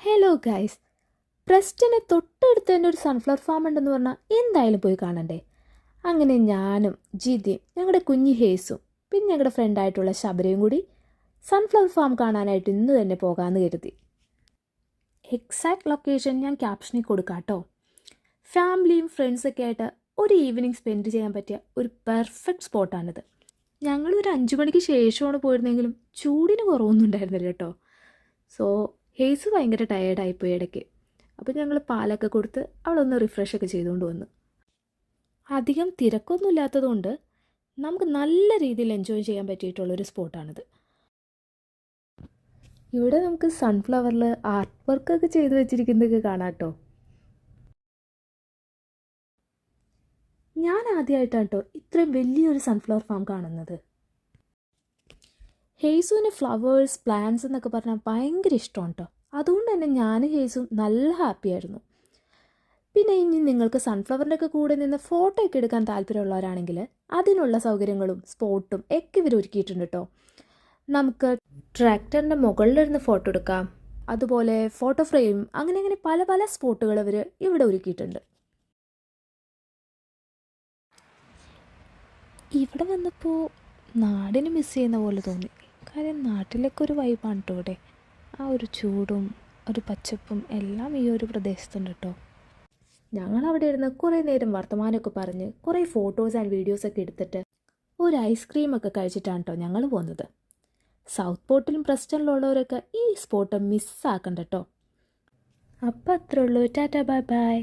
Hello guys പ്രസ്റ്റിന് തൊട്ടടുത്ത് തന്നെ ഒരു സൺഫ്ലവർ ഫാം ഉണ്ടെന്ന് പറഞ്ഞാൽ എന്തായാലും പോയി കാണണ്ടേ? അങ്ങനെ ഞാനും ജിതിയും ഞങ്ങളുടെ കുഞ്ഞി ഹേസും പിന്നെ ഞങ്ങളുടെ ഫ്രണ്ടായിട്ടുള്ള ശബരയും കൂടി സൺഫ്ലവർ ഫാം കാണാനായിട്ട് ഇന്ന് തന്നെ പോകാമെന്ന് കരുതി. എക്സാക്ട് ലൊക്കേഷൻ ഞാൻ ക്യാപ്ഷനിൽ കൊടുക്കാം കേട്ടോ ഫാമിലിയും ഫ്രണ്ട്സൊക്കെ ആയിട്ട് ഒരു ഈവനിങ് സ്പെൻഡ് ചെയ്യാൻ പറ്റിയ ഒരു പെർഫെക്റ്റ് സ്പോട്ടാണിത് ഞങ്ങളൊരു അഞ്ച് മണിക്ക് ശേഷമാണ് പോയിരുന്നെങ്കിലും ചൂടിന് കുറവൊന്നും ഉണ്ടായിരുന്നില്ല കേട്ടോ. സോ ഹേസ് ഭയങ്കര ടയേർഡായിപ്പോയി ഇടയ്ക്ക്. അപ്പോൾ ഞങ്ങൾ പാലൊക്കെ കൊടുത്ത് അവളൊന്ന് റിഫ്രഷ് ഒക്കെ ചെയ്തുകൊണ്ട് വന്നു. അധികം തിരക്കൊന്നും ഇല്ലാത്തതുകൊണ്ട് നമുക്ക് നല്ല രീതിയിൽ എൻജോയ് ചെയ്യാൻ പറ്റിയിട്ടുള്ളൊരു സ്പോട്ടാണിത് ഇവിടെ നമുക്ക് സൺഫ്ലവറിൽ ആർട്ട് വർക്കൊക്കെ ചെയ്തു വെച്ചിരിക്കുന്നതൊക്കെ കാണാം കേട്ടോ ഞാൻ ആദ്യമായിട്ടാണ് കേട്ടോ ഇത്രയും വലിയൊരു സൺഫ്ലവർ ഫാം കാണുന്നത്. ഹേസുവിന് ഫ്ലവേഴ്സ് പ്ലാന്റ്സ് എന്നൊക്കെ പറഞ്ഞാൽ ഭയങ്കര ഇഷ്ടമാണ് കേട്ടോ അതുകൊണ്ട് തന്നെ ഞാൻ ഹേസും നല്ല ഹാപ്പിയായിരുന്നു പിന്നെ ഇനി നിങ്ങൾക്ക് സൺഫ്ലവറിന്റെ ഒക്കെ കൂടെ നിന്ന് ഫോട്ടോ ഒക്കെ എടുക്കാൻ താല്പര്യമുള്ളവരാണെങ്കിൽ അതിനുള്ള സൗകര്യങ്ങളും സ്പോട്ടും ഒക്കെ ഇവർ ഒരുക്കിയിട്ടുണ്ട് കേട്ടോ നമുക്ക് ട്രാക്ടറിന്റെ മുകളിലിരുന്ന് ഫോട്ടോ എടുക്കാം. അതുപോലെ ഫോട്ടോ ഫ്രെയിം അങ്ങനെ അങ്ങനെ പല പല സ്പോട്ടുകൾ അവർ ഇവിടെ ഒരുക്കിയിട്ടുണ്ട്. ഇവിടെ വന്നപ്പോൾ നാടിന് മിസ് ചെയ്യുന്ന പോലെ തോന്നി. കാര്യം നാട്ടിലൊക്കെ ഒരു വൈബാണ് കേട്ടോ ഇവിടെ. ആ ഒരു ചൂടും ഒരു പച്ചപ്പും എല്ലാം ഈ ഒരു പ്രദേശത്തുണ്ട് കേട്ടോ ഞങ്ങൾ അവിടെ ഇരുന്ന് കുറേ നേരം വർത്തമാനമൊക്കെ പറഞ്ഞ് കുറേ ഫോട്ടോസ് ആൻഡ് വീഡിയോസൊക്കെ എടുത്തിട്ട് ഒരു ഐസ്ക്രീം ഒക്കെ കഴിച്ചിട്ടാണ് കേട്ടോ ഞങ്ങൾ പോകുന്നത് സൗത്ത് പോർട്ടിലും പ്രസ്റ്റണിലുള്ളവരൊക്കെ ഈ സ്പോട്ട് മിസ്സാക്കണ്ട കേട്ടോ അപ്പം അത്രേ ഉള്ളൂ. Tata bye bye